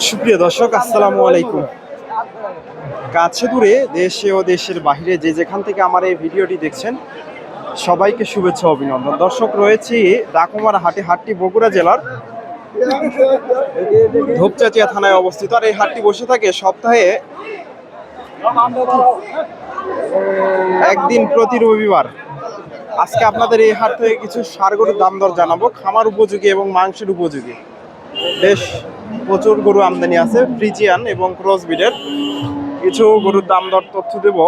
সুপ্রিয় দর্শক, আসসালামু আলাইকুম। কাছে দূরে দেশে ও দেশের বাইরে যে যেখান থেকে আমার এই ভিডিওটি দেখছেন সবাইকে শুভেচ্ছা অভিনন্দন। দর্শক, রয়েছি ডাকুমার হাটে, হাটটি বগুড়া জেলার ধূপচাচিয়া থানায় অবস্থিত। আর এই হাটটি বসে থাকে সপ্তাহে একদিন প্রতি রবিবার। আজকে আপনাদের এই হাট থেকে কিছু সার গরুর দাম দর জানাব। খামার উপযোগী এবং মাংসের উপযোগী। বেশ প্রচুর গরু আমদানি আছে, ফ্রিজিয়ান এবং ক্রস বিডের কিছু গরুর দাম দর তথ্য দেব।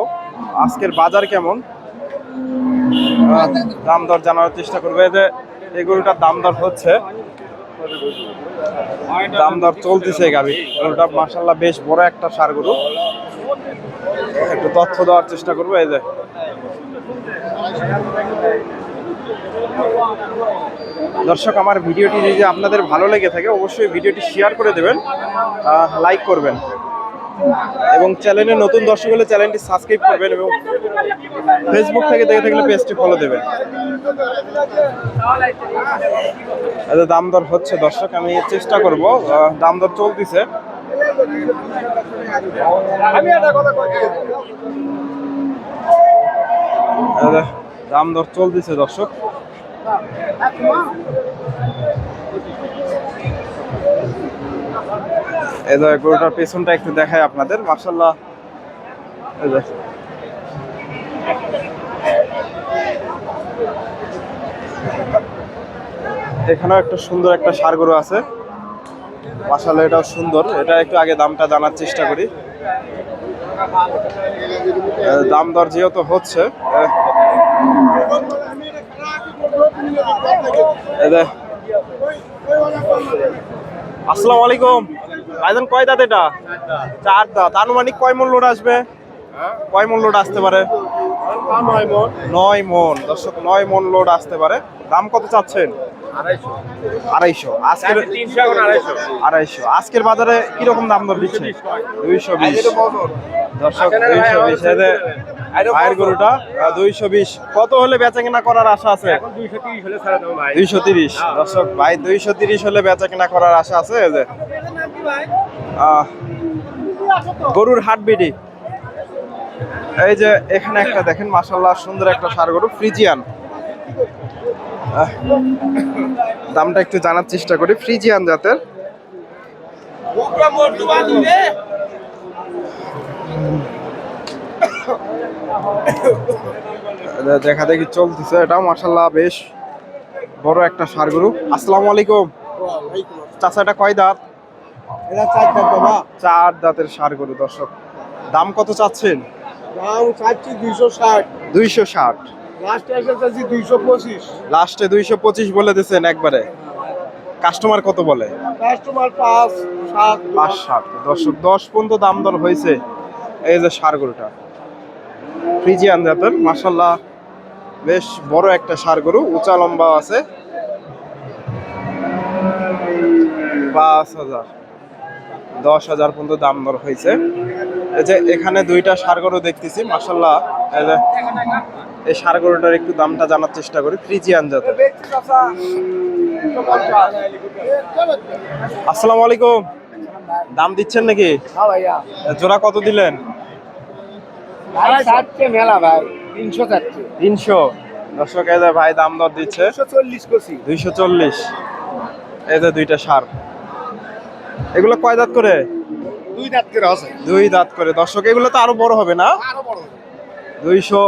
আজকের বাজার কেমন? দাম দর জানার চেষ্টা করবে। যে এই গরুটার দাম দর হচ্ছে। দাম দর চলতেছে গাবি গরুটা মাসাল্লাহ বেশ বড় একটা সার গরু। একটু তথ্য দেওয়ার চেষ্টা করব, এই যে। দর্শক, আমার ভিডিওটি যদি আপনাদের ভালো লেগে থাকে, অবশ্যই ভিডিওটি শেয়ার করে দেবেন লাইক করবেন। এবং চ্যানেলে নতুন দর্শক হলে চ্যানেলটি সাবস্ক্রাইব করবেন এবং ফেসবুক থেকে দেখে থাকলে পেজটি ফলো দেবেন। আচ্ছা, দাম দর হচ্ছে দর্শক আমি চেষ্টা করব দাম দর চলতেছে। দাম দর চলতেছে দর্শক। এই যে গরুটার পেছনটা একটু দেখায় আপনাদের মার্শাল্লাহ এখানেও একটা সুন্দর একটা সার গরু আছে। মাসাল্লাহ এটাও সুন্দর। এটা একটু আগে দামটা জানার চেষ্টা করি। দাম দর যেহেতু হচ্ছে যে। আসসালামু আলাইকুম। ভাইজান কয় দাঁত এটা? চার দাঁত। আনুমানিক কয় মন লোড আসবে? কয় মন লোড আসতে পারে? নয় মন দর্শক নয় মন লোড আসতে পারে। দাম কত চাচ্ছেন? আড়াইশো। আজকের আড়াইশো। আজকের বাজারে কীরকম দাম দর দিচ্ছে দুইশো বিশ। দর্শক দুইশো বিশ। ভাইয়ের গরুটা দুইশো বিশ। কত হলে বেচা কেনা করার আশা আছে? দুইশো তিরিশ দর্শক ভাই দুইশো তিরিশ হলে বেচা কেনা করার আশা আছে যে। গরুর হাট বিডি। এই যে এখানে একটা দেখেন মাসাল্লাহ সুন্দর একটা সার গরু ফ্রিজিয়ান। দামটা একটু জানার চেষ্টা করি ফ্রিজিয়ান জাতের। দেখা দেখি চলতেছে এটাও মাসাল্লাহ বেশ বড় একটা সার গরু। আসসালামু আলাইকুম। চাচা এটা কয় দাঁত? এটা চার বাবা। চার দাঁতের সার গরু দর্শক। দাম কত চাচ্ছেন? দাম চাচ্ছি দুইশো ষাট। দুইশো ষাট। লাস্টে এসে চাচ্ছি দুইশো পঁচিশ। লাস্টে দুইশো পঁচিশ বলে দিয়েছেন একবারে। কাস্টমার কত বলে? কাস্টমার পাঁচ সাত পাঁচ ষাট দর্শক দশ পর্যন্ত দাম দর হয়েছে এই যে সার গরুটা। ফ্রিজিয়ান জাতের মাসাল্লাহ বেশ বড় একটা সার গরু উঁচা লম্বা আছে। পাঁচ হাজার। দশ হাজার পর্যন্ত দাম দর হয়েছে। এই যে এখানে দুইটা সার গরু দেখতেছি মাসাল্লাহ এই সার গরুটার একটু দামটা জানার চেষ্টা করি ফ্রিজিয়ান জাতের আসসালামু আলাইকুম। দাম দিচ্ছেন নাকি? হ্যাঁ জোড়া কত দিলেন? চারটে মেলা ভাই তিনশো চারটে। তিনশো। দর্শক এই যে ভাই দাম দর দিচ্ছে। চল্লিশ কষি দুইশো চল্লিশ। এই যে দুইটা সার। এগুলো কয় দাঁত করে? দুই দাঁত করে আছে। দুই দাঁত করে। দর্শক এগুলো তো আরও বড় হবে না? আরও বড় দুইশো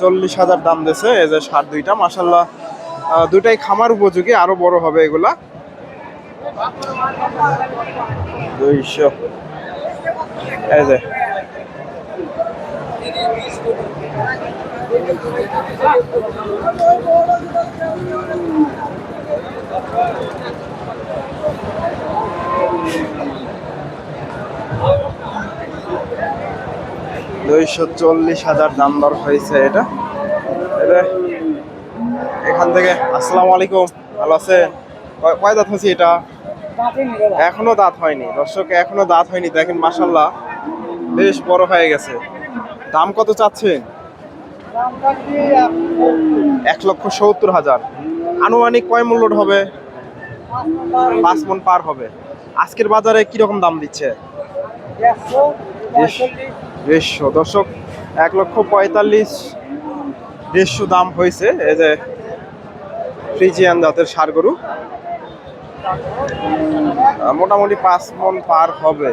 চল্লিশ হাজার দাম দিয়েছে এই যে সার দুইটা মাসাল্লাহ দুটাই খামার উপযোগী আরও বড় হবে এগুলা। দুইশো। এই যে দুইশো চল্লিশ হাজার দাম দর হয়েছে এটা। এটা এখান থেকে, আসসালামু আলাইকুম, ভালো কয়- কয় দাঁত হয়েছে এটা? এখনও দাঁত হয়নি। দর্শক, এখনও দাঁত হয়নি, দেখেন মাসাল্লাহ বেশ বড় হয়ে গেছে। দাম কত চাচ্ছেন? এক লক্ষ। সত্তর হাজার। আনুমানিক কয় মূল্য হবে? পাঁচ মন পার হবে। আজকের বাজারে কীরকম দাম দিচ্ছে? দেড়শো দর্শক এক লক্ষ পঁয়তাল্লিশ দেড়শো দাম হয়েছে। এই যে ফ্রিজিয়ান জাতের সার গরু। মোটামুটি পাঁচ মন পার হবে।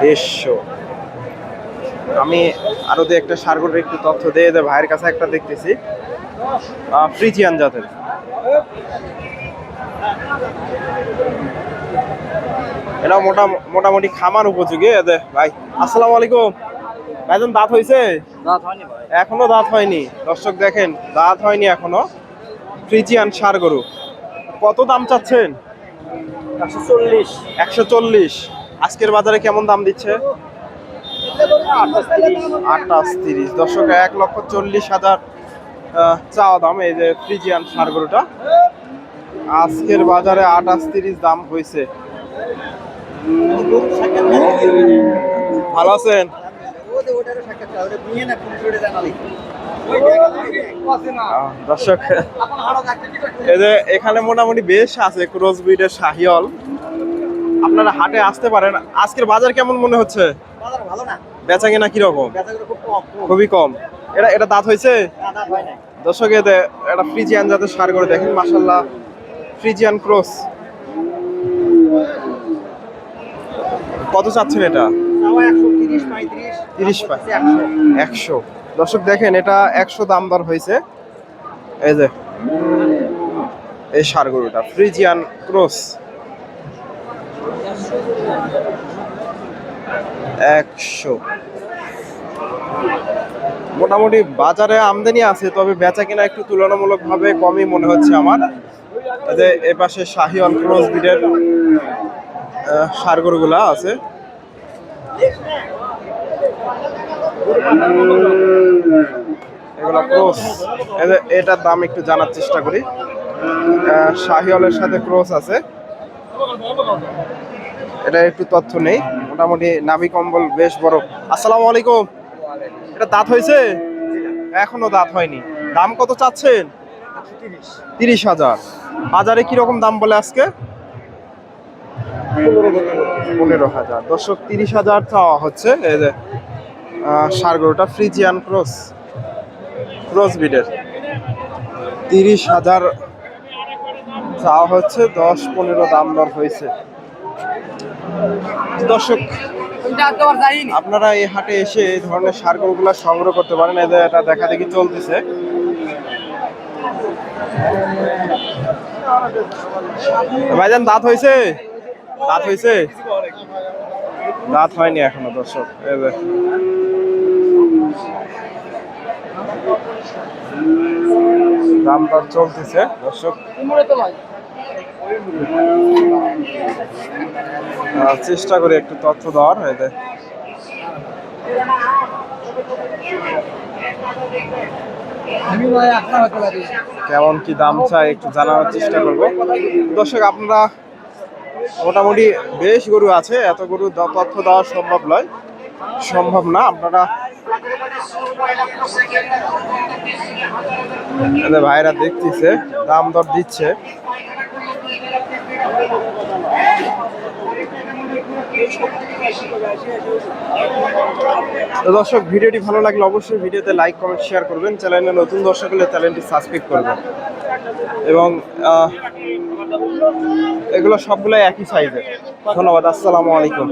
দেড়শো। আমি আরও দু একটা সার গরুর একটু তথ্য দিয়ে দে ভাইয়ের কাছে একটা দেখতেছি। ফ্রিজিয়ান জাতের। এটা মোটা মোটামুটি খামার উপযোগী এদের ভাই। আসসালামু আলাইকুম। ভাইজান দাঁত হয়েছে দাঁত হয়নি এখনও দাঁত হয়নি? দর্শক দেখেন দাঁত হয়নি এখনও। ফ্রিজিয়ান সার গরু কত দাম চাচ্ছেন? একশো চল্লিশ। একশো চল্লিশ। আজকের বাজারে কেমন দাম দিচ্ছে? আটাশ তিরিশ। দর্শক, এক লক্ষ চল্লিশ হাজার চাওয়া দাম এই যে ফ্রিজিয়ান সার আজকের বাজারে আটাশ তিরিশ দাম হয়েছে। ভালো আছেন? দর্শক এখানে মোটামুটি বেশ আছে ক্রস ব্রিডের শাহিওল। আপনারা হাটে আসতে পারেন। আজকের বাজার কেমন মনে হচ্ছে? বেচা কেনা কীরকম? খুবই কম। এটা এটা দাঁত হয়েছে? দর্শক এতে একটা ফ্রিজিয়ান জাতের সার করে দেখেন মাসাল্লাহ ফ্রিজিয়ান ক্রস। কত চাচ্ছেন এটা? তিরিশ একশো। দর্শক দেখেন এটা একশো দাম দর হয়েছে। এই যে এই সার গরুটা ফ্রিজিয়ান ক্রস। একশো। মোটামুটি বাজারে আমদানি আছে, তবে বেচা কিনা একটু তুলনামূলকভাবে কমই মনে হচ্ছে আমার। যে এ পাশে শাহিওয়াল ক্রস গরুগুলা আছে। এগুলা এটার দাম একটু জানার চেষ্টা করি। শাহিওয়ালের সাথে ক্রস আছে। এটা একটু তথ্য নেই। মোটামুটি নাভি কম্বল বেশ বড়। আসসালামু আলাইকুম। এটা দাঁত হয়েছে? এখনও দাঁত হয়নি। দাম কত চাচ্ছেন? তিরিশ হাজার। বাজারে কীরকম দাম বলে আজকে? পনেরো হাজার। দর্শক, তিরিশ হাজার চাওয়া হচ্ছে। এই যে ষাঁড় গরুটা ফ্রিজিয়ান ক্রস ক্রস বিডের। তিরিশ হাজার চাওয়া হচ্ছে দশ পনেরো দাম দর হয়েছে। দর্শক, আপনারা এই হাটে এসে এই ধরনের সার গরুগুলা সংগ্রহ করতে পারেন এদের এটা দেখা দেখি চলতেছে। ভাইজান, দাঁত হয়েছে? দাঁত হয়েছে? দাঁত হয়নি এখনও, দর্শক দাম দর চলতেছে, দর্শক। চেষ্টা করি একটু তথ্য দেওয়ার এতে কেমন কি দাম চাই একটু জানার চেষ্টা করব। দর্শক, আপনারা মোটামুটি বেশ গরু আছে, এত গরু তথ্য দেওয়া সম্ভব নয়। সম্ভব না, আপনারা ভাইরা দেখতেছে, দাম দর দিচ্ছে। দর্শক, ভিডিওটি ভালো লাগলে অবশ্যই ভিডিওতে লাইক কমেন্ট শেয়ার করবেন। চ্যানেলে নতুন দর্শক হলে চ্যানেলটি সাবস্ক্রাইব করবেন। এবং এগুলো সবগুলো একই সাইজের ধন্যবাদ, আসসালামু আলাইকুম।